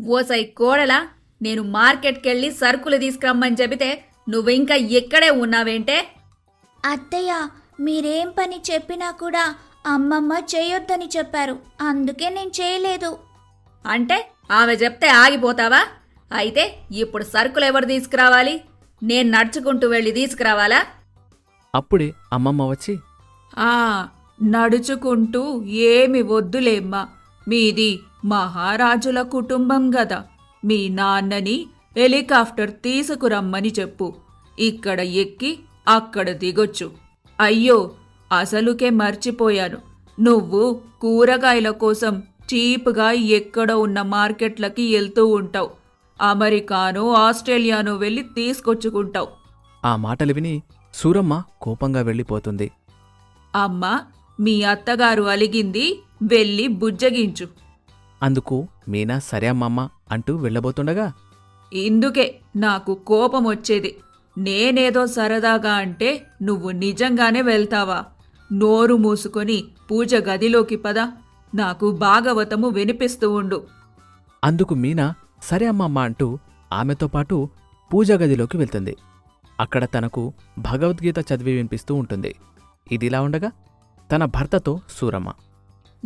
ఓసై కోడలా నేను మార్కెట్కెళ్ళి సరుకులు తీసుకురమ్మని చెబితే నువ్వింకా ఇక్కడే ఉన్నావేంటే? అత్తయ్య మీరేం పని చెప్పినా కూడా అమ్మమ్మ చేయొద్దని చెప్పారు. అందుకే నేను చేయలేదు. అంటే ఆమె చెప్తే ఆగిపోతావా? అయితే ఇప్పుడు సరుకులు ఎవరు తీసుకురావాలి? నేను నడుచుకుంటూ వెళ్ళి తీసుకురావాలా? అప్పుడే అమ్మమ్మ వచ్చి ఆ నడుచుకుంటూ ఏమి వద్దులేమ్మా. మీది మహారాజుల కుటుంబం గదా. మీ నాన్నని హెలికాప్టర్ తీసుకురమ్మని చెప్పు. ఇక్కడ ఎక్కి అక్కడ దిగొచ్చు. అయ్యో అసలుకే మర్చిపోయాను. నువ్వు కూరగాయల కోసం చీప్గా ఎక్కడ ఉన్న మార్కెట్లకి వెళ్తూ ఉంటావు. అమెరికానో ఆస్ట్రేలియానో వెళ్ళి తీసుకొచ్చుకుంటావు. ఆ మాటలు విని సూరమ్మ కోపంగా వెళ్ళిపోతుంది. అమ్మా మీ అత్తగారు అలిగింది వెళ్ళి బుజ్జగించు. అందుకు మీనా సరే అమ్మమ్మ అంటూ వెళ్ళబోతుండగా ఇందుకే నాకు కోపం వచ్చేది. నేనేదో సరదాగా అంటే నువ్వు నిజంగానే వెళ్తావా? నోరు మూసుకొని పూజ గదిలోకి పద. నాకు భాగవతము వినిపిస్తూ ఉండు. అందుకు మీనా సరే అమ్మమ్మ అంటూ ఆమెతో పాటు పూజా గదిలోకి వెళ్తుంది. అక్కడ తనకు భగవద్గీత చదివి వినిపిస్తూ ఉంటుంది. ఇదిలా ఉండగా తన భర్తతో సూరమ్మ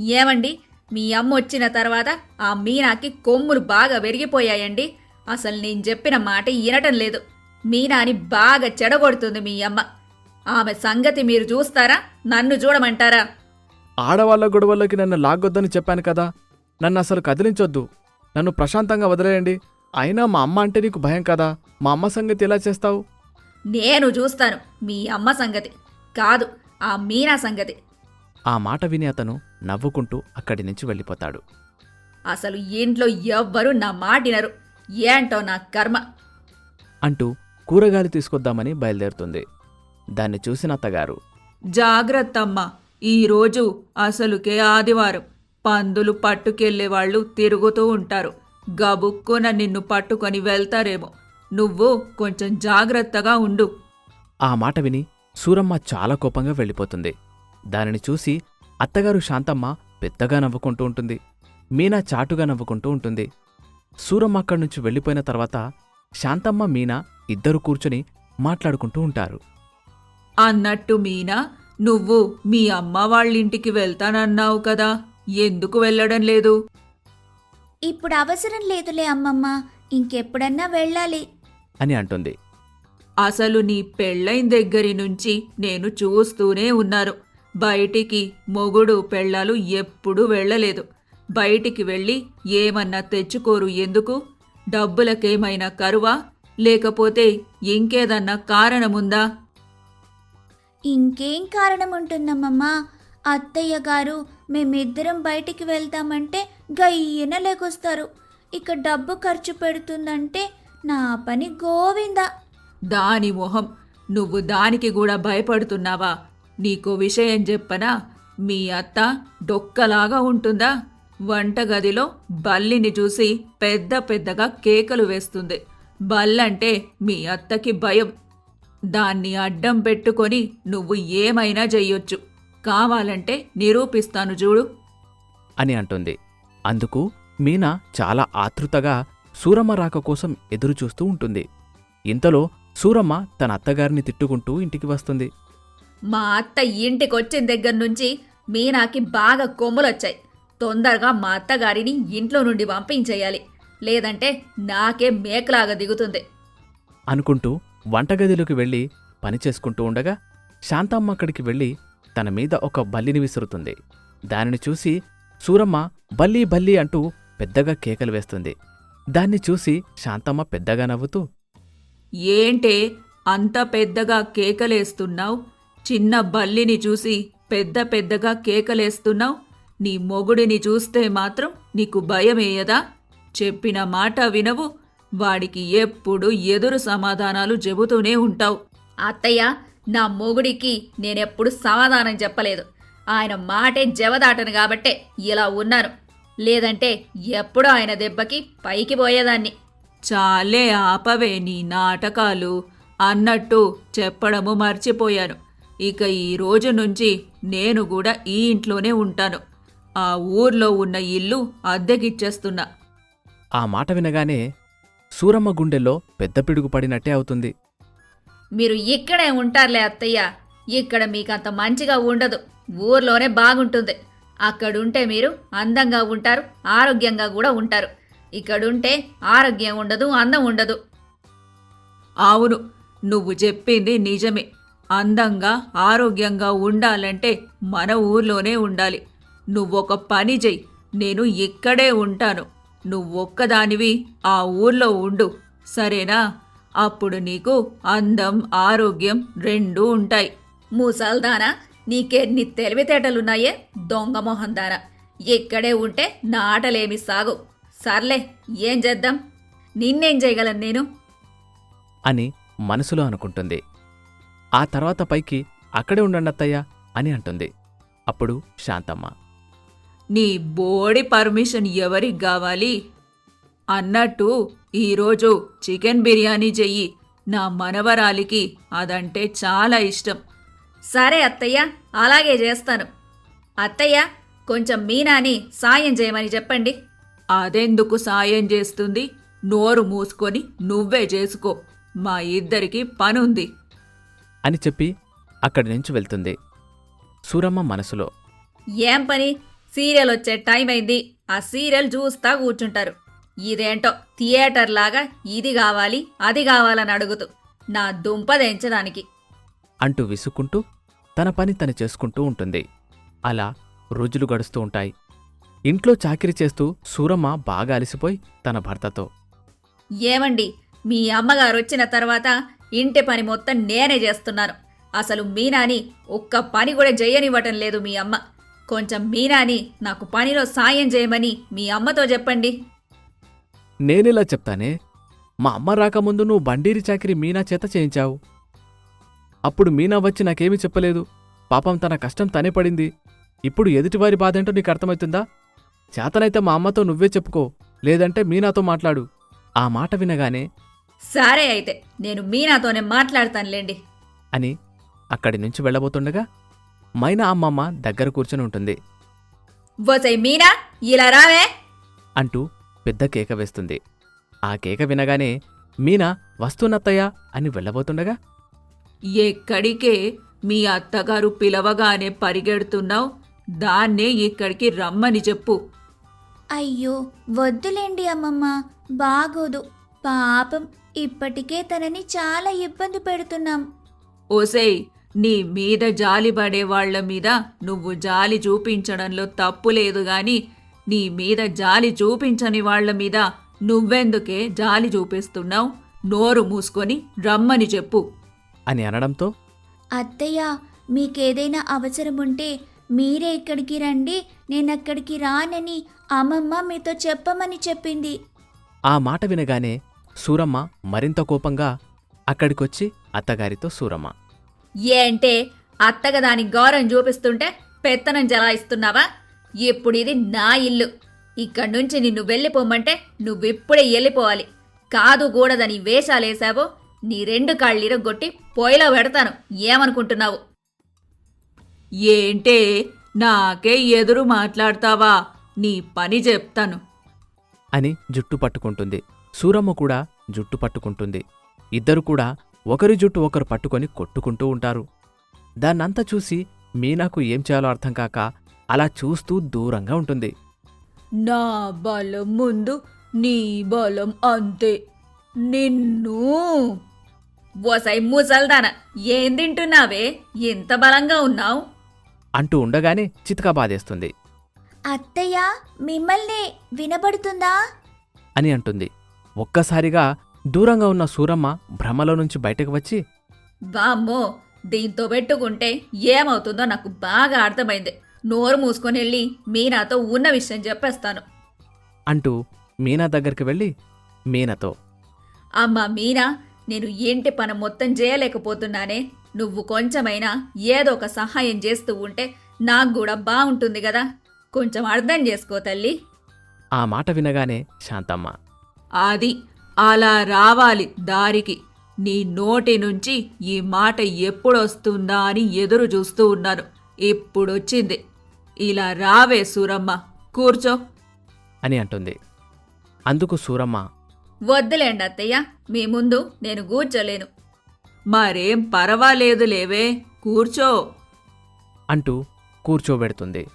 ఏమండి? మీ అమ్మ వచ్చిన తర్వాత ఆ మీనాకి కొమ్ములు బాగా పెరిగిపోయాయండి అసలు నేను చెప్పిన మాట వినటం లేదు. మీనాని బాగా చెడగొడుతుంది మీ అమ్మ. ఆమె సంగతి మీరు చూస్తారా? నన్ను చూడమంటారా? ఆడవాళ్ళ గొడవల్లోకి నన్ను లాగొద్దని చెప్పాను కదా. నన్ను అసలు కదిలించొద్దు. నన్ను ప్రశాంతంగా వదిలేయండి. అయినా మా అమ్మ అంటే నీకు భయం కదా. మా అమ్మ సంగతి ఎలా చేస్తావు? నేను చూస్తాను మీ అమ్మ సంగతి. కాదు ఆ మీనా సంగతి. ఆ మాట విని అతను నవ్వుకుంటూ అక్కడి నుంచి వెళ్ళిపోతాడు. అసలు ఇంట్లో ఎవ్వరూ నా మాటినరు ఏంటో నా కర్మ. అంటూ కూరగాయలు తీసుకొద్దామని బయలుదేరుతుంది. దాన్ని చూసిన అత్తగారు జాగ్రత్త అమ్మా ఈరోజు అసలుకే ఆదివారం. పందులు పట్టుకెళ్ళే వాళ్ళు తిరుగుతూ ఉంటారు. గబుక్కున నిన్ను పట్టుకొని వెళ్తారేమో. నువ్వు కొంచెం జాగ్రత్తగా ఉండు. ఆ మాట విని సూరమ్మ చాలా కోపంగా వెళ్ళిపోతుంది. దానిని చూసి అత్తగారు శాంతమ్మ పెద్దగా నవ్వుకుంటూ ఉంటుంది. మీనా చాటుగా నవ్వుకుంటూ ఉంటుంది. సూరమ్మ అక్కడి నుంచి వెళ్ళిపోయిన తర్వాత శాంతమ్మ మీనా ఇద్దరు కూర్చొని మాట్లాడుకుంటూ ఉంటారు. అన్నట్టు మీనా నువ్వు మీ అమ్మ వాళ్ళింటికి వెళ్తానన్నావు కదా ఎందుకు వెళ్ళడం లేదు? ఇప్పుడు అవసరం లేదులే అమ్మమ్మ ఇంకెప్పుడన్నా వెళ్ళాలి. అని అంటుంది. అసలు నీ పెళ్ళైన దగ్గరి నుంచి నేను చూస్తూనే ఉన్నాను బయటికి మొగుడు పెళ్ళాలు ఎప్పుడూ వెళ్ళలేదు. బయటికి వెళ్ళి ఏమన్నా తెచ్చుకోరు ఎందుకు? డబ్బులకేమైనా కరువా? లేకపోతే ఇంకేదన్నా కారణముందా? ఇంకేం కారణం ఉంటుందమ్మమ్మ అత్తయ్య గారు మేమిద్దరం బయటికి వెళ్తామంటే గయ్యన లేకొస్తారు. ఇక డబ్బు ఖర్చు పెడుతుందంటే నా పని గోవిందా. దాని మొహం. నువ్వు దానికి కూడా భయపడుతున్నావా? నీకో విషయం చెప్పనా? మీ అత్త డొక్కలాగా ఉంటుందా? వంటగదిలో బల్లిని చూసి పెద్ద పెద్దగా కేకలు వేస్తుంది. బల్లంటే మీ అత్తకి భయం. దాన్ని అడ్డం పెట్టుకొని నువ్వు ఏమైనా చెయ్యొచ్చు. కావాలంటే నిరూపిస్తాను చూడు. అని అంటుంది. అందుకు మీనా చాలా ఆతృతగా సూరమ్మ రాక కోసం ఎదురుచూస్తూ ఉంటుంది. ఇంతలో సూరమ్మ తన అత్తగారిని తిట్టుకుంటూ ఇంటికి వస్తుంది. మా అత్త ఇంటికి వచ్చిన దగ్గర నుంచి మీనాకి బాగా కొమ్ములొచ్చాయి. తొందరగా మా అత్తగారిని ఇంట్లో నుండి పంపించేయాలి. లేదంటే నాకే మేకలాగా దిగుతుంది. అనుకుంటూ వంటగదిలోకి వెళ్ళి పని చేసుకుంటూ ఉండగా శాంతమ్మ అక్కడికి వెళ్ళి తన మీద ఒక బల్లిని విసురుతుంది. దానిని చూసి సూరమ్మ బల్లి బల్లి అంటూ పెద్దగా కేకలు వేస్తుంది. దాన్ని చూసి శాంతమ్మ పెద్దగా నవ్వుతూ ఏంటే అంత పెద్దగా కేకలేస్తున్నావు? చిన్న బల్లిని చూసి పెద్ద పెద్దగా కేకలేస్తున్నావు. నీ మొగుడిని చూస్తే మాత్రం నీకు భయమేయదా? చెప్పిన మాట వినవు. వాడికి ఎప్పుడు ఎదురు సమాధానాలు చెబుతూనే ఉంటావు. అత్తయ్య నా మొగుడికి నేనెప్పుడు సమాధానం చెప్పలేదు. ఆయన మాటే జవదాటను కాబట్టే ఇలా ఉన్నాను. లేదంటే ఎప్పుడూ ఆయన దెబ్బకి పైకి పోయేదాన్ని. చాలే ఆపవే నీ నాటకాలు. అన్నట్టు చెప్పడము మర్చిపోయాను. ఇక ఈ రోజు నుంచి నేను కూడా ఈ ఇంట్లోనే ఉంటాను. ఆ ఊర్లో ఉన్న ఇల్లు అద్దెకిచ్చేస్తున్నా. ఆ మాట వినగానే సూరమ్మ గుండెల్లో పెద్ద పిడుగు పడినట్టే అవుతుంది. మీరు ఇక్కడే ఉంటారులే అత్తయ్య. ఇక్కడ మీకంత మంచిగా ఉండదు. ఊర్లోనే బాగుంటుంది. అక్కడుంటే మీరు అందంగా ఉంటారు ఆరోగ్యంగా కూడా ఉంటారు. ఇక్కడుంటే ఆరోగ్యం ఉండదు అందం ఉండదు. అవును నువ్వు చెప్పింది నిజమే. అందంగా ఆరోగ్యంగా ఉండాలంటే మన ఊర్లోనే ఉండాలి. నువ్వొక పని చెయ్యి. నేను ఇక్కడే ఉంటాను. నువ్వొక్కదానివి ఆ ఊర్లో ఉండు. సరేనా? అప్పుడు నీకు అందం ఆరోగ్యం రెండూ ఉంటాయి. మూసల్దానా నీకెన్ని తెలివితేటలున్నాయే? దొంగ మొహం దానా ఇక్కడే ఉంటే నాటలేమి సాగు. సర్లే ఏం చేద్దాం? నిన్నేం చేయగలను నేను? అని మనసులో అనుకుంటుంది. ఆ తర్వాత పైకి అక్కడే ఉండండి అత్తయ్య అని అంటుంది. అప్పుడు శాంతమ్మ. నీ బోడి పర్మిషన్ ఎవరికి కావాలి? అన్నట్టు ఈరోజు చికెన్ బిర్యానీ చెయ్యి. నా మనవరాలికి అదంటే చాలా ఇష్టం. సరే అత్తయ్య అలాగే చేస్తాను. అత్తయ్య కొంచెం మీనాని సాయం చేయమని చెప్పండి. అదెందుకు సాయం చేస్తుంది? నోరు మూసుకొని నువ్వే చేసుకో. మా ఇద్దరికి పనుంది. అని చెప్పి అక్కడి నుంచి వెళ్తుంది. సూరమ్మ మనసులో ఏం పని? సీరియల్ వచ్చే టైం అయింది. ఆ సీరియల్ చూస్తా కూర్చుంటారు. ఇదేంటో థియేటర్ లాగా ఇది కావాలి అది కావాలని అడుగుతూ నా దుంపదెంచడానికి అంటూ విసుక్కుంటూ తన పని తను చేసుకుంటూ ఉంటుంది. అలా రోజులు గడుస్తూ ఉంటాయి. ఇంట్లో చాకిరీ చేస్తూ సూరమ్మ బాగా అలసిపోయి తన భర్తతో ఏమండి మీ అమ్మగారు వచ్చిన తర్వాత ఇంటి పని మొత్తం నేనే చేస్తున్నాను. అసలు మీనాని ఒక్క పని కూడా చేయనివ్వటం లేదు మీ అమ్మ. కొంచెం మీనాని నాకు పనిలో సాయం చేయమని మీ అమ్మతో చెప్పండి. నేనిలా చెప్తానే? మా అమ్మ రాకముందు నువ్వు బండీరి చాకిరి మీనా చేత చేయించావు. అప్పుడు మీనా వచ్చి నాకేమీ చెప్పలేదు. పాపం తన కష్టం తనే పడింది. ఇప్పుడు ఎదుటివారి బాధేంటో నీకు అర్థమవుతుందా? చేతనైతే మా అమ్మతో నువ్వే చెప్పుకో లేదంటే మీనాతో మాట్లాడు. ఆ మాట వినగానే సరే అయితే నేను మీనాతోనే మాట్లాడతానులేండి. అని అక్కడి నుంచి వెళ్ళబోతుండగా మైనా అమ్మమ్మ దగ్గర కూర్చొని ఉంటుంది. వసై మీనా ఇలా రావే. అంటూ పెద్ద కేక వేస్తుంది. ఆ కేక వినగానే మీనా వస్తున్నత్తయ్యా అని వెళ్ళబోతుండగా ఎక్కడికే మీ అత్తగారు పిలవగానే పరిగెడుతున్నావు? దాన్నే ఇక్కడికి రమ్మని చెప్పు. అయ్యో వద్దులేండి అమ్మమ్మ బాగోదు పాపం. ఇప్పటికే తనని చాలా ఇబ్బంది పెడుతున్నాం. ఓసేయ్ నీ మీద జాలి పడే వాళ్ళ మీద నువ్వు జాలి చూపించడంలో తప్పు లేదు గాని నీ మీద జాలి చూపించని వాళ్ళ మీద నువ్వెందుకే జాలి చూపిస్తున్నావు? నోరు మూసుకొని రమ్మని చెప్పు. అని అనడంతో అత్తయ్య మీకేదైనా అవసరం ఉంటే మీరే ఇక్కడికి రండి నేను అక్కడికి రానని అమ్మమ్మ మీతో చెప్పమని చెప్పింది. ఆ మాట వినగానే సూరమ్మ మరింత కోపంగా అక్కడికొచ్చి అత్తగారితో సూరమ్మ ఏంటే అత్తగా దాని గౌరవం చూపిస్తుంటే పెత్తనం జలాయిస్తున్నావా? ఇప్పుడు ఇది నా ఇల్లు. ఇక్కడి నుంచి నిన్ను వెళ్ళిపోమంటే నువ్విప్పుడే వెళ్ళిపోవాలి. కాదు కూడదని వేషాలేశావో నీ రెండు కాళ్ళిరగొట్టి పొయ్యిలో పెడతాను. ఏమనుకుంటున్నావు? ఏంటే నాకే ఎదురు మాట్లాడతావా? నీ పని చెప్తాను. అని జుట్టు పట్టుకుంటుంది. సూరమ్మ కూడా జుట్టు పట్టుకుంటుంది. ఇద్దరు కూడా ఒకరి జుట్టు ఒకరు పట్టుకొని కొట్టుకుంటూ ఉంటారు. దాన్నంతా చూసి మీనాకు ఏం చేయాలో అర్థం కాక అలా చూస్తూ దూరంగా ఉంటుంది. నా బలం ముందు నీ బలం అంతే. నిన్ను ఓసై ముసల్దాన ఏం తింటున్నావే? ఎంత బలంగా ఉన్నావు? అంటూ ఉండగానే చితకా బాధేస్తుంది. అత్తయ్య మిమ్మల్ని వినబడుతుందా అని అంటుంది. ఒక్కసారిగా దూరంగా ఉన్న సూరమ్మ భ్రమలో నుంచి బయటకు వచ్చి వామ్మో దీంతో పెట్టుకుంటే ఏమవుతుందో నాకు బాగా అర్థమైంది. నోరు మూసుకొని వెళ్ళి మీనాతో ఉన్న విషయం చెప్పేస్తాను. అంటూ మీనా దగ్గరికి వెళ్ళి మీనతో అమ్మా మీనా నేను ఇంటి పని మొత్తం చేయలేకపోతున్నానే. నువ్వు కొంచెమైనా ఏదో ఒక సహాయం చేస్తూ ఉంటే నాకు కూడా బాగుంటుంది కదా. కొంచెం అర్థం చేసుకో తల్లి. ఆ మాట వినగానే శాంతమ్మ అది అలా రావాలి దారికి. నీ నోటి నుంచి ఈ మాట ఎప్పుడొస్తుందా అని ఎదురు చూస్తూ ఉన్నాను. ఇప్పుడొచ్చింది. ఇలా రావే సూరమ్మ కూర్చో. అని అంటుంది. అందుకు సూరమ్మ వద్దులేండి అత్తయ్య మీ ముందు నేను కూర్చోలేను. మరేం పర్వాలేదు లేవే కూర్చో. అంటూ కూర్చోబెడుతుంది.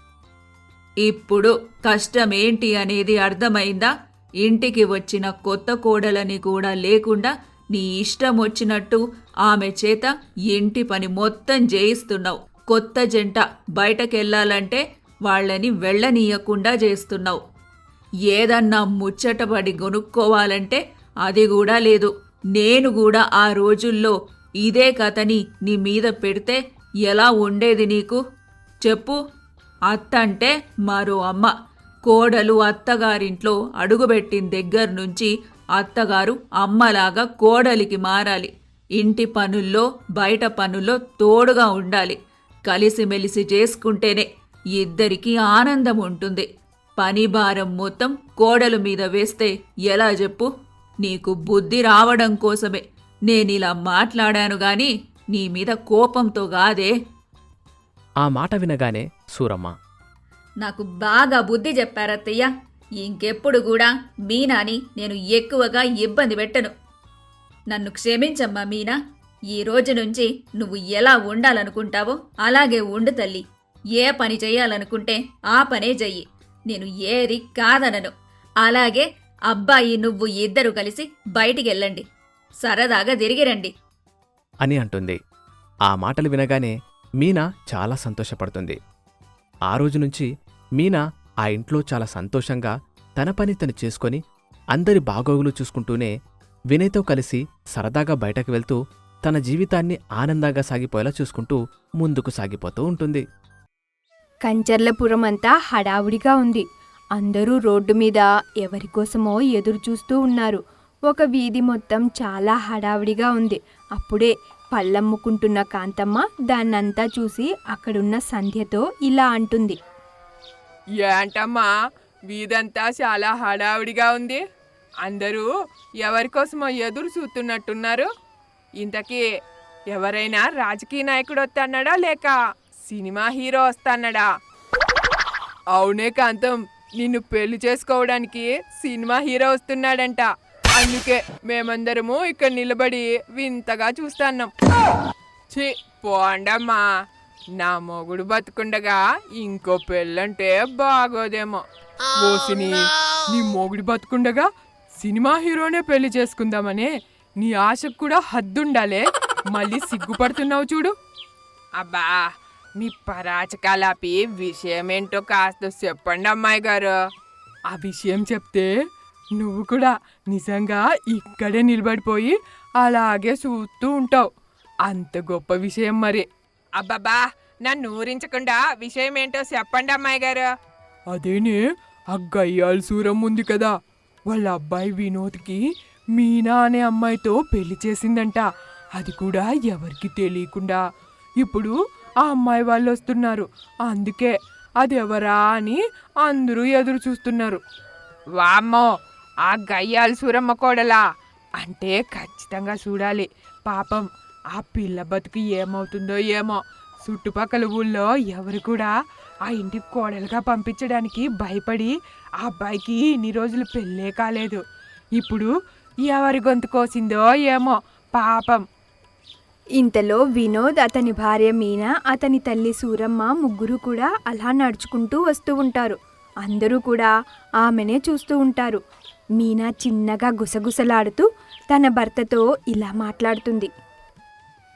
ఇప్పుడు కష్టమేంటి అనేది అర్థమైందా? ఇంటికి వచ్చిన కొత్త కోడలని కూడా లేకుండా నీ ఇష్టం వచ్చినట్టు ఆమె చేత ఇంటి పని మొత్తం చేయిస్తున్నావు. కొత్త జంట బయటకెళ్ళాలంటే వాళ్ళని వెళ్ళనీయకుండా చేస్తున్నావు. ఏదన్నా ముచ్చటపడి కొనుక్కోవాలంటే అది కూడా లేదు. నేను కూడా ఆ రోజుల్లో ఇదే కథని నీ మీద పెడితే ఎలా ఉండేది నీకు? చెప్పు. అత్తంటే మరో అమ్మ. కోడలు అత్తగారింట్లో అడుగుపెట్టిన దగ్గర నుంచి అత్తగారు అమ్మలాగా కోడలికి మారాలి. ఇంటి పనుల్లో బయట పనుల్లో తోడుగా ఉండాలి. కలిసిమెలిసి చేసుకుంటేనే ఇద్దరికీ ఆనందం ఉంటుంది. పని భారం మొత్తం కోడలు మీద వేస్తే ఎలా చెప్పు? నీకు బుద్ధి రావడం కోసమే. నేనిలా మాట్లాడాను గాని నీ మీద కోపంతో గాదే ఆ మాట వినగానే సూరమ్మ నాకు బాగా బుద్ధి చెప్పారత్తయ్య ఇంకెప్పుడు కూడా మీనాని నేను ఎక్కువగా ఇబ్బంది పెట్టను. నన్ను క్షమించమ్మా మీనా. ఈ రోజు నుంచి నువ్వు ఎలా ఉండాలనుకుంటావో అలాగే ఉండు తల్లి. ఏ పని చేయాలనుకుంటే ఆ పనే చెయ్యి. నేను ఏది కాదనను. అలాగే అబ్బాయి నువ్వు ఇద్దరు కలిసి బయటికెళ్ళండి. సరదాగా తిరిగిరండి. అని అంటుంది. ఆ మాటలు వినగానే మీనా చాలా సంతోషపడుతుంది. ఆ రోజు నుంచి మీనా ఆ ఇంట్లో చాలా సంతోషంగా తన పని తను చేసుకొని అందరి బాగోగులు చూసుకుంటూనే వినయ్తో కలిసి సరదాగా బయటకు వెళ్తూ తన జీవితాన్ని ఆనందంగా సాగిపోయేలా చూసుకుంటూ ముందుకు సాగిపోతూ ఉంటుంది. కంచర్లపురం అంతా హడావుడిగా ఉంది. అందరూ రోడ్డు మీద ఎవరి కోసమో ఎదురు చూస్తూ ఉన్నారు. ఒక వీధి మొత్తం చాలా హడావుడిగా ఉంది. అప్పుడే పళ్ళమ్ముకుంటున్న కాంతమ్మ దాన్నంతా చూసి అక్కడున్న సంధ్యతో ఇలా అంటుంది. ఏంటమ్మా వీధంతా చాలా హడావుడిగా ఉంది. అందరూ ఎవరికోసమో ఎదురు చూస్తున్నట్టున్నారు? ఇంతకీ ఎవరైనా రాజకీయ నాయకుడు వస్తాన్నాడా లేక సినిమా హీరో వస్తాన్నాడా అవునే కాంతం నిన్ను పెళ్ళి చేసుకోవడానికి సినిమా హీరో వస్తున్నాడంట. అందుకే మేమందరము ఇక్కడ నిలబడి వింతగా చూస్తున్నాం. ఛీ పోండమ్మా. నా మొగుడు బతుకుండగా ఇంకో పెళ్ళంటే బాగోదేమో. ఓసిని నీ మొగుడు బతుకుండగా సినిమా హీరోనే పెళ్ళి చేసుకుందామనే నీ ఆశకు కూడా హద్దుండాలే. మళ్ళీ సిగ్గుపడుతున్నావు చూడు. అబ్బా మీ పరాచకాలాపి విషయం ఏంటో కాస్త చెప్పండి అమ్మాయి గారు. ఆ విషయం చెప్తే నువ్వు కూడా నిజంగా ఇక్కడే నిలబడిపోయి అలాగే చూస్తూ ఉంటావు. అంత గొప్ప విషయం మరి. అబ్బబ్బా నన్ను ఊరించకుండా విషయం ఏంటో చెప్పండి అమ్మాయి గారు. అదేనే ఆ గయ్యాల సూరం ఉంది కదా. వాళ్ళ అబ్బాయి వినోద్కి మీనా అనే అమ్మాయితో పెళ్ళి చేసిందంట. అది కూడా ఎవరికి తెలియకుండా. ఇప్పుడు ఆ అమ్మాయి వాళ్ళు వస్తున్నారు. అందుకే అది ఎవరా అని అందరూ ఎదురు చూస్తున్నారు. వామ్మో ఆ గయ్యాల సూరమ్మ కోడలా. అంటే ఖచ్చితంగా చూడాలి. పాపం ఆ పిల్ల బతుకు ఏమవుతుందో ఏమో. చుట్టుపక్కల ఊళ్ళో ఎవరు కూడా ఆ ఇంటికి కోడలుగా పంపించడానికి భయపడి ఆ అబ్బాయికి ఇన్ని రోజులు పెళ్ళే కాలేదు. ఇప్పుడు ఎవరి గొంతు కోసిందో ఏమో పాపం. ఇంతలో వినోద్ అతని భార్య మీనా అతని తల్లి సూరమ్మ ముగ్గురు కూడా అలా నడుచుకుంటూ వస్తూ ఉంటారు. అందరూ కూడా ఆమెనే చూస్తూ ఉంటారు. మీనా చిన్నగా గుసగుసలాడుతూ తన భర్తతో ఇలా మాట్లాడుతుంది.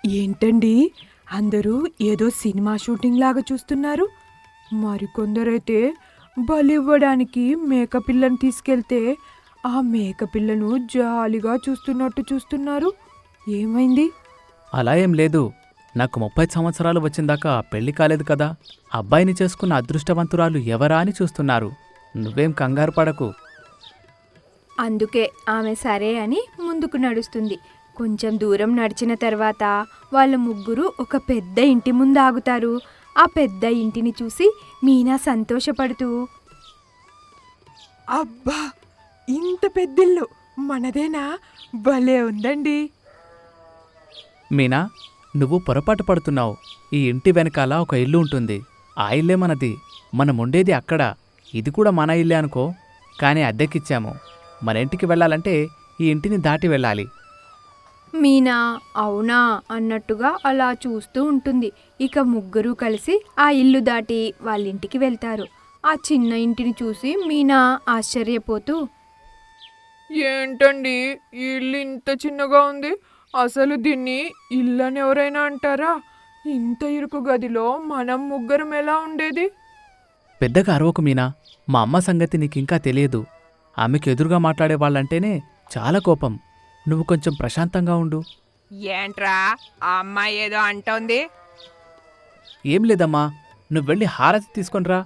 ఏంటండి? అందరూ ఏదో సినిమా షూటింగ్ లాగా చూస్తున్నారు. మరికొందరైతే బలివ్వడానికి మేకపిల్లను తీసుకెళ్తే ఆ మేకపిల్లను జాలిగా చూస్తున్నట్టు చూస్తున్నారు. ఏమైంది? అలా ఏం లేదు. నాకు ముప్పై సంవత్సరాలు వచ్చిందాకా పెళ్ళి కాలేదు కదా. అబ్బాయిని చేసుకున్న అదృష్టవంతురాలు ఎవరా అని చూస్తున్నారు. నువ్వేం కంగారు పడకు. అందుకే ఆమె సరే అని ముందుకు నడుస్తుంది. కొంచెం దూరం నడిచిన తర్వాత వాళ్ళ ముగ్గురు ఒక పెద్ద ఇంటి ముందు ఆగుతారు. ఆ పెద్ద ఇంటిని చూసి మీనా సంతోషపడుతూ అబ్బా ఇంత పెద్దిల్లు. మనదేనా? భలే ఉందండి. మీనా నువ్వు పొరపాటు పడుతున్నావు. ఈ ఇంటి వెనకాల ఒక ఇల్లు ఉంటుంది. ఆ ఇల్లే మనది. మనం ఉండేది అక్కడ. ఇది కూడా మన ఇల్లే అనుకో. కానీ అద్దెకిచ్చాము. మన ఇంటికి వెళ్ళాలంటే ఈ ఇంటిని దాటి వెళ్ళాలి. మీనా అవునా అన్నట్టుగా అలా చూస్తూ ఉంటుంది. ఇక ముగ్గురు కలిసి ఆ ఇల్లు దాటి వాళ్ళ ఇంటికి వెళ్తారు. ఆ చిన్న ఇంటిని చూసి మీనా ఆశ్చర్యపోతూ ఏంటండి? ఈ ఇల్లు ఇంత చిన్నగా ఉంది. అసలు దీన్ని ఇల్లు అని ఎవరైనా అంటారా? ఇంత ఇరుకు గదిలో మనం ముగ్గురం ఎలా ఉండేది? పెద్దగా అరవకు మీనా. మా అమ్మ సంగతి నీకింకా తెలియదు. ఆమెకు ఎదురుగా మాట్లాడే వాళ్ళంటేనే చాలా కోపం. నువ్వు కొంచెం ప్రశాంతంగా ఉండు. ఏంట్రా? ఆ అమ్మాయి ఏదో అంటోంది. ఏం లేదమ్మా నువ్వు వెళ్ళి హారతి తీసుకొనిరా.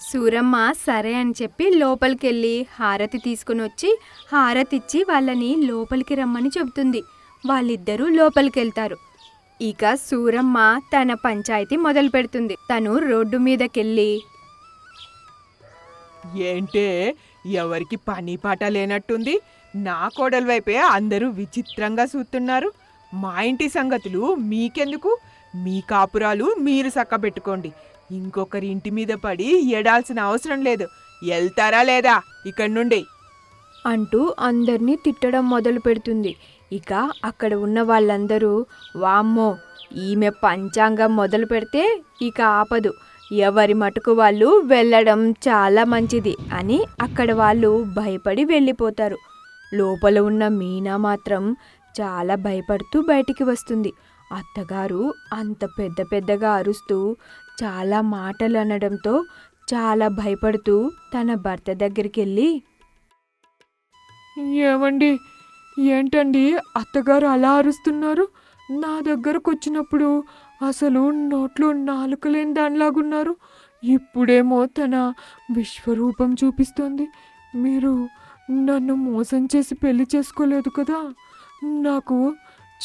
సూరమ్మ సరే అని చెప్పి లోపలికెళ్ళి హారతి తీసుకుని వచ్చి హారతి ఇచ్చి వాళ్ళని లోపలికి రమ్మని చెబుతుంది. వాళ్ళిద్దరూ లోపలికెళ్తారు. ఇక సూరమ్మ తన పంచాయతీ మొదలు పెడుతుంది. తను రోడ్డు మీదకెళ్ళి ఏంటే ఎవరికి పని పాట లేనట్టుంది? నా కోడల వైపే అందరూ విచిత్రంగా చూస్తున్నారు మా ఇంటి సంగతులు మీకెందుకు? మీ కాపురాలు మీరు చక్కబెట్టుకోండి ఇంకొకరి ఇంటి మీద పడి ఎడాల్సిన అవసరం లేదు. వెళ్తారా లేదా? ఇక్కడి నుండి. అంటూ అందరినీ తిట్టడం మొదలు పెడుతుంది. ఇక అక్కడ ఉన్న వాళ్ళందరూ వామ్మో ఈమె పంచాంగం మొదలు పెడితే ఇక ఆపదు. ఎవరి మటుకు వాళ్ళు వెళ్ళడం చాలా మంచిది అని అక్కడ వాళ్ళు భయపడి వెళ్ళిపోతారు. లోపల ఉన్న మీనా మాత్రం చాలా భయపడుతూ బయటికి వస్తుంది. అత్తగారు అంత పెద్ద పెద్దగా అరుస్తూ చాలా మాటలు అనడంతో చాలా భయపడుతూ తన భర్త దగ్గరికి వెళ్ళి ఏమండి ఏంటండి అత్తగారు అలా అరుస్తున్నారు? నా దగ్గరకు వచ్చినప్పుడు అసలు నోట్లో నాలుక లేని దానిలాగున్నారు. ఇప్పుడేమో తన విశ్వరూపం చూపిస్తోంది. మీరు నన్ను మోసం చేసి పెళ్ళి చేసుకోలేదు కదా. నాకు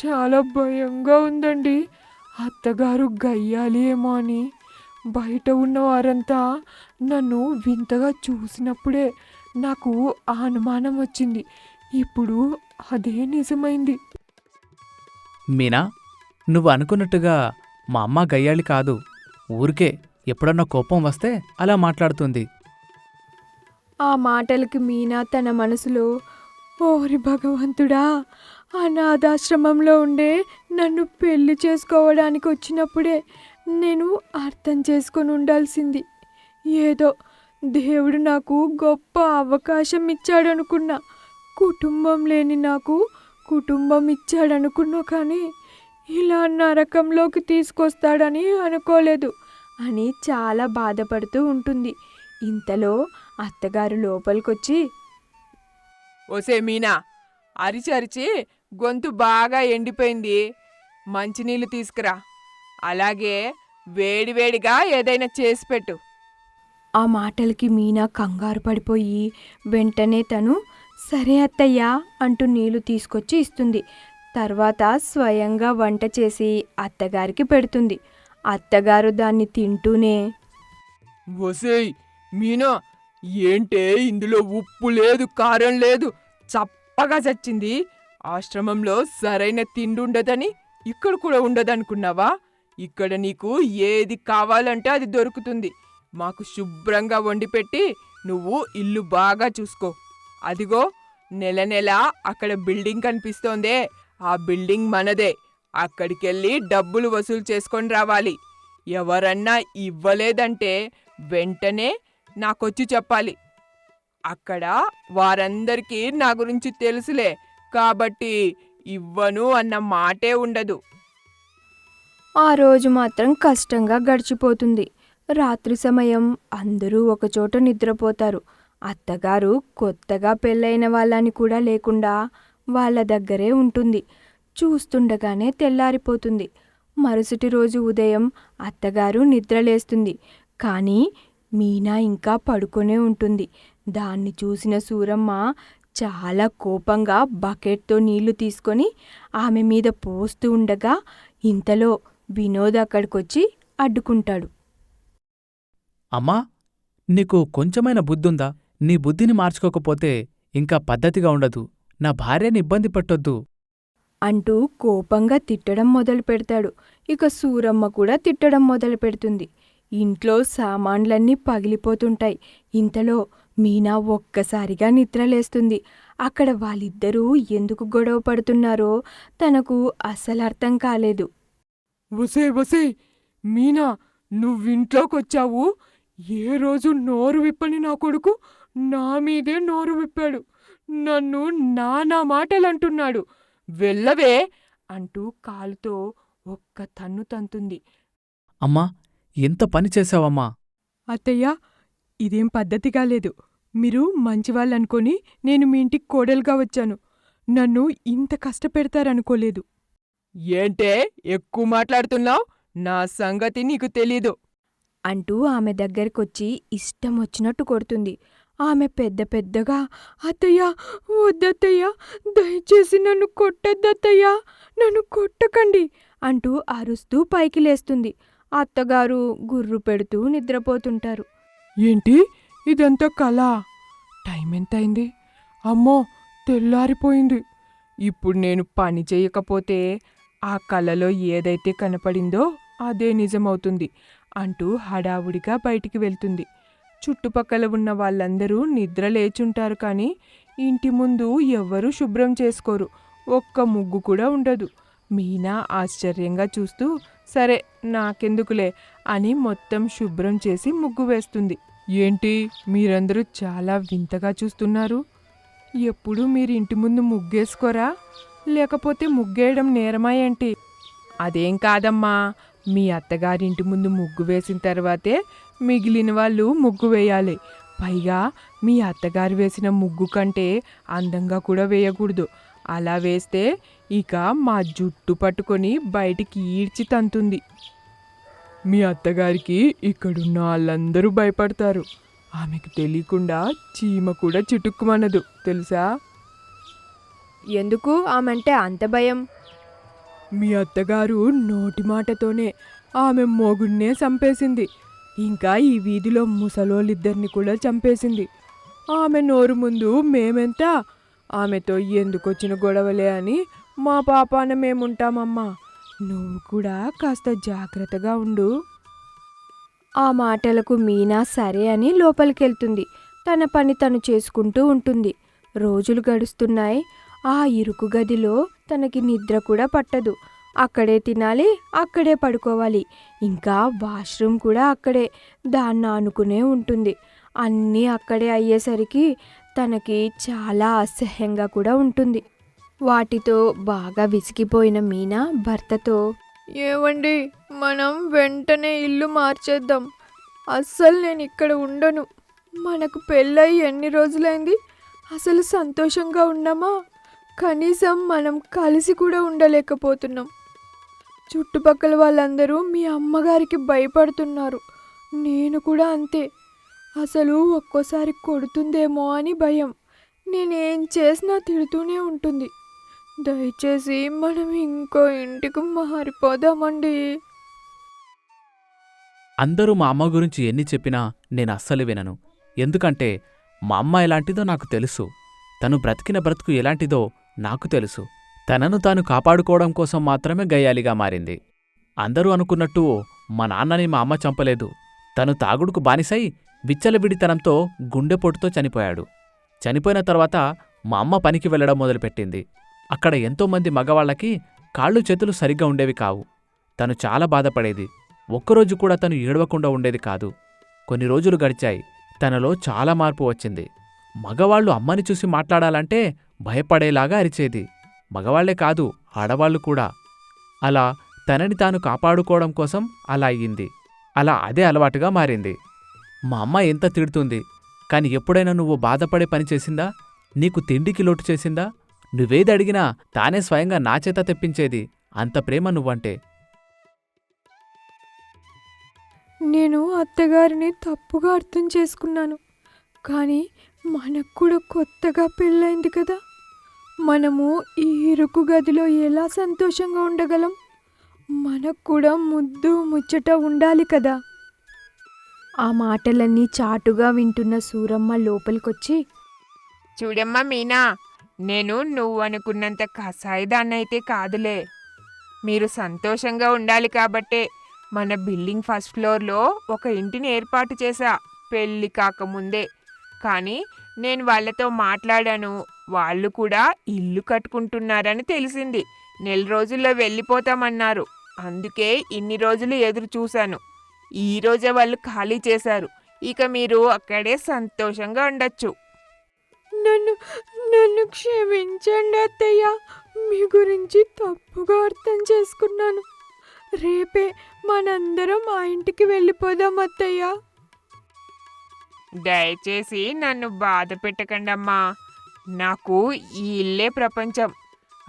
చాలా భయంగా ఉందండి. అత్తగారు గయ్యాలి ఏమో అని. బయట ఉన్న వారంతా నన్ను వింతగా చూసినప్పుడే నాకు ఆ అనుమానం వచ్చింది. ఇప్పుడు అదే నిజమైంది. మీనా నువ్వు అనుకున్నట్టుగా మా అమ్మ గయ్యాళి కాదు. ఊరికే ఎప్పుడన్నా కోపం వస్తే అలా మాట్లాడుతుంది. ఆ మాటలకి మీనా తన మనసులో ఓరి భగవంతుడా అనాథాశ్రమంలో ఉండే నన్ను పెళ్ళి చేసుకోవడానికి వచ్చినప్పుడే నేను అర్థం చేసుకొని ఉండాల్సింది. ఏదో దేవుడు నాకు గొప్ప అవకాశం ఇచ్చాడనుకున్నా కుటుంబం లేని నాకు కుటుంబం ఇచ్చాడనుకున్నా కానీ ఇలా నరకంలోకి తీసుకొస్తాడని అనుకోలేదు అని చాలా బాధపడుతూ ఉంటుంది. ఇంతలో అత్తగారు లోపలికొచ్చి ఓసే మీనా అరిచి అరిచి గొంతు బాగా ఎండిపోయింది. మంచినీళ్ళు తీసుకురా. అలాగే వేడివేడిగా ఏదైనా చేసి పెట్టు. ఆ మాటలకి మీనా కంగారు పడిపోయి వెంటనే తను సరే అత్తయ్యా అంటూ నీళ్ళు తీసుకొచ్చి ఇస్తుంది. తర్వాత స్వయంగా వంట చేసి అత్తగారికి పెడుతుంది. అత్తగారు దాన్ని తింటూనే ఒసేయ్ మీనా ఏంటే ఇందులో ఉప్పు లేదు కారం లేదు? చప్పగా చచ్చింది. ఆశ్రమంలో సరైన తిండి ఉండదని ఇక్కడ కూడా ఉండదనుకున్నావా? ఇక్కడ నీకు ఏది కావాలంటే అది దొరుకుతుంది. మాకు శుభ్రంగా వండిపెట్టి నువ్వు ఇల్లు బాగా చూసుకో. అదిగో నెల నెల అక్కడ బిల్డింగ్ కనిపిస్తోందే. ఆ బిల్డింగ్ మనదే. అక్కడికెళ్ళి డబ్బులు వసూలు చేసుకొని రావాలి. ఎవరన్నా ఇవ్వలేదంటే వెంటనే నాకొచ్చి చెప్పాలి. అక్కడ వారందరికీ నా గురించి తెలుసులే. కాబట్టి ఇవ్వను అన్న మాటే ఉండదు. ఆ రోజు మాత్రం కష్టంగా గడిచిపోతుంది. రాత్రి సమయం అందరూ ఒకచోట నిద్రపోతారు. అత్తగారు కొత్తగా పెళ్ళైన వాళ్ళని కూడా లేకుండా వాళ్ళ దగ్గరే ఉంటుంది. చూస్తుండగానే తెల్లారిపోతుంది. మరుసటి రోజు ఉదయం అత్తగారు నిద్రలేస్తుంది. కానీ మీనా ఇంకా పడుకొనే ఉంటుంది. దాన్ని చూసిన సూరమ్మ చాలా కోపంగా బకెట్తో నీళ్ళు తీసుకొని ఆమె మీద పోస్తూ ఉండగా ఇంతలో వినోద్ అక్కడికొచ్చి అడ్డుకుంటాడు. అమ్మా నీకు కొంచెమైన బుద్ధుందా? నీ బుద్ధిని మార్చుకోకపోతే ఇంకా పద్ధతిగా ఉండదు. నా భార్యని ఇబ్బంది పెట్టొద్దు. అంటూ కోపంగా తిట్టడం మొదలు పెడతాడు ఇక సూరమ్మ కూడా తిట్టడం మొదలు పెడుతుంది ఇంట్లో సామాన్లన్నీ పగిలిపోతుంటాయి. ఇంతలో మీనా ఒక్కసారిగా నిద్రలేస్తుంది. అక్కడ వాళ్ళిద్దరూ ఎందుకు గొడవ పడుతున్నారో తనకు అస్సలు అర్థం కాలేదు. వసే వసే మీనా నువ్వింట్లోకొచ్చావు ఏ రోజు నోరు విప్పని నా కొడుకు నా మీదే నోరు విప్పాడు. నన్ను నానా మాటలంటున్నాడు. వెళ్ళవే అంటూ కాలుతో ఒక్క తన్ను తంతుంది. అమ్మా ఎంత పని చేశావమ్మా? అత్తయ్య ఇదేం పద్ధతిగా లేదు మీరు మంచివాళ్ళనుకొని నేను మీ ఇంటికి కోడలుగా వచ్చాను. నన్ను ఇంత కష్టపెడతారనుకోలేదు. ఏంటే? ఎక్కువ మాట్లాడుతున్నావు? నా సంగతి నీకు తెలీదు. అంటూ ఆమె దగ్గరకొచ్చి ఇష్టం వచ్చినట్టు కొడుతుంది. ఆమె పెద్ద పెద్దగా అత్తయ్య వద్దత్తయ్య దయచేసి నన్ను కొట్టద్దత్తయ్యా నన్ను కొట్టకండి అంటూ అరుస్తూ పైకి లేస్తుంది. అత్తగారు గుర్రు పెడుతూ నిద్రపోతుంటారు. ఏంటి? ఇదంతా కళ టైం ఎంతైంది? అమ్మో తెల్లారిపోయింది. ఇప్పుడు నేను పని చేయకపోతే ఆ కలలో ఏదైతే కనపడిందో అదే నిజమవుతుంది అంటూ హడావుడిగా బయటికి వెళ్తుంది. చుట్టుపక్కల ఉన్న వాళ్ళందరూ నిద్ర లేచుంటారు కానీ ఇంటి ముందు ఎవ్వరూ శుభ్రం చేసుకోరు. ఒక్క ముగ్గు కూడా ఉండదు. మీనా ఆశ్చర్యంగా చూస్తూ సరే నాకెందుకులే అని మొత్తం శుభ్రం చేసి ముగ్గు వేస్తుంది. ఏంటి మీరందరూ చాలా వింతగా చూస్తున్నారు? ఎప్పుడు మీరు ఇంటి ముందు ముగ్గేసుకోరా? లేకపోతే ముగ్గేయడం నేరమా ఏంటి? అదేం కాదమ్మా మీ అత్తగారింటి ముందు ముగ్గు వేసిన తర్వాతే మిగిలిన వాళ్ళు ముగ్గు వేయాలి. పైగా మీ అత్తగారు వేసిన ముగ్గు కంటే అందంగా కూడా వేయకూడదు. అలా వేస్తే ఇక మా జుట్టు పట్టుకొని బయటికి ఈడ్చి తంతుంది. మీ అత్తగారికి ఇక్కడున్న వాళ్ళందరూ భయపడతారు. ఆమెకు తెలియకుండా చీమ కూడా చిటుక్కుమనదు తెలుసా? ఎందుకు? ఆమెంటే అంత భయం. మీ అత్తగారు నోటి మాటతోనే ఆమె మొగుడినే చంపేసింది. ఇంకా ఈ వీధిలో ముసలోళ్ళిద్దరిని కూడా చంపేసింది. ఆమె నోరు ముందు మేమెంత ఆమెతో ఎందుకొచ్చిన గొడవలే అని మా పాపాన మేముంటామమ్మా. నువ్వు కూడా కాస్త జాగ్రత్తగా ఉండు. ఆ మాటలకు మీనా సరే అని లోపలికెళ్తుంది. తన పని తను చేసుకుంటూ ఉంటుంది. రోజులు గడుస్తున్నాయి. ఆ ఇరుకు గదిలో తనకి నిద్ర కూడా పట్టదు. అక్కడే తినాలి అక్కడే పడుకోవాలి. ఇంకా వాష్రూమ్ కూడా అక్కడే. దాన్ని ఆనుకునే ఉంటుంది. అన్నీ అక్కడే అయ్యేసరికి తనకి చాలా అసహ్యంగా కూడా ఉంటుంది. వాటితో బాగా విసిగిపోయిన మీనా భర్తతో ఏవండి మనం వెంటనే ఇల్లు మార్చేద్దాం. అస్సలు నేను ఇక్కడ ఉండను. మనకు పెళ్ళయి ఎన్ని రోజులైంది? అసలు సంతోషంగా ఉన్నామా? కనీసం మనం కలిసి కూడా ఉండలేకపోతున్నాం. చుట్టుపక్కల వాళ్ళందరూ మీ అమ్మగారికి భయపడుతున్నారు. నేను కూడా అంతే. అసలు ఒక్కోసారి కొడుతుందేమో అని భయం. నేనేం చేసినా తిడుతూనే ఉంటుంది. దయచేసి మనం ఇంకో ఇంటికి మారిపోదామండి. అందరూ మా అమ్మ గురించి ఎన్ని చెప్పినా నేను అస్సలు వినను. ఎందుకంటే మా అమ్మ ఎలాంటిదో నాకు తెలుసు. తను బ్రతికిన బ్రతుకు ఎలాంటిదో నాకు తెలుసు. తనను తాను కాపాడుకోవడం కోసం మాత్రమే గయ్యాలిగా మారింది. అందరూ అనుకున్నట్టు మా నాన్నని మా అమ్మ చంపలేదు. తను తాగుడుకు బానిసై విచ్చలవిడితనంతో గుండెపోటుతో చనిపోయాడు. చనిపోయిన తర్వాత మా అమ్మ పనికి వెళ్ళడం మొదలుపెట్టింది. అక్కడ ఎంతోమంది మగవాళ్ళకి కాళ్ళు చేతులు సరిగ్గా ఉండేవి కావు. తను చాలా బాధపడేది. ఒక్కరోజు కూడా తను ఏడవకుండా ఉండేది కాదు. కొన్ని రోజులు గడిచాయి. తనలో చాలా మార్పు వచ్చింది. మగవాళ్ళు అమ్మని చూసి మాట్లాడాలంటే భయపడేలాగా అరిచేది. మగవాళ్ళే కాదు ఆడవాళ్ళు కూడా. అలా తనని తాను కాపాడుకోవడం కోసం అలా అయ్యింది. అలా అదే అలవాటుగా మారింది. మా అమ్మ ఎంత తిడుతుంది. కాని ఎప్పుడైనా నువ్వు బాధపడే పని చేసిందా? నీకు తిండికి లోటు చేసిందా? నువ్వేది అడిగినా తానే స్వయంగా నా చేత తెప్పించేది. అంత ప్రేమ నువ్వంటే. నేను అత్తగారిని తప్పుగా అర్థం చేసుకున్నాను. కానీ మనకు కూడా కొత్తగా పెళ్ళైంది కదా. మనము ఈ ఇరుకు గదిలో ఎలా సంతోషంగా ఉండగలం? మనకు కూడా ముద్దు ముచ్చట ఉండాలి కదా. ఆ మాటలన్నీ చాటుగా వింటున్న సూరమ్మ లోపలికొచ్చి చూడమ్మా మీనా నేను నువ్వు అనుకున్నంత కసాయిదాన్నైతే కాదులే. మీరు సంతోషంగా ఉండాలి కాబట్టే మన బిల్డింగ్ ఫస్ట్ ఫ్లోర్లో ఒక ఇంటిని ఏర్పాటు చేశా పెళ్ళి కాకముందే. కానీ నేను వాళ్ళతో మాట్లాడాను వాళ్ళు కూడా ఇల్లు కట్టుకుంటున్నారని తెలిసింది. నెల రోజుల్లో వెళ్ళిపోతామన్నారు. అందుకే ఇన్ని రోజులు ఎదురు చూశాను. ఈ రోజే వాళ్ళు ఖాళీ చేశారు. ఇక మీరు అక్కడే సంతోషంగా ఉండొచ్చు. నన్ను నన్ను క్షమించండి అత్తయ్య. మీ గురించి తప్పుగా అర్థం చేసుకున్నాను. రేపే మనందరం మా ఇంటికి వెళ్ళిపోదాం అత్తయ్య. దయచేసి నన్ను బాధ పెట్టకండమ్మా. నాకు ఈ ఇల్లే ప్రపంచం.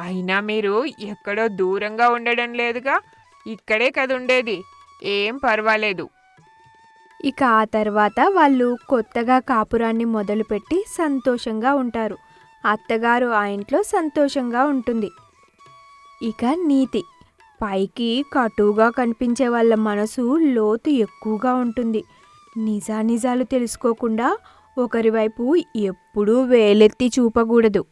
అయినా మీరు ఎక్కడో దూరంగా ఉండడం లేదుగా. ఇక్కడే కదా ఉండేది ఏం పర్వాలేదు. ఇక ఆ తర్వాత వాళ్ళు కొత్తగా కాపురాన్ని మొదలుపెట్టి సంతోషంగా ఉంటారు. అత్తగారు ఆ ఇంట్లో సంతోషంగా ఉంటుంది. ఇక నీతి. పైకి కటువుగా కనిపించే వాళ్ళ మనసు లోతు ఎక్కువగా ఉంటుంది. నిజానిజాలు తెలుసుకోకుండా ఒకరి వైపు ఎప్పుడూ వేలెత్తి చూపకూడదు.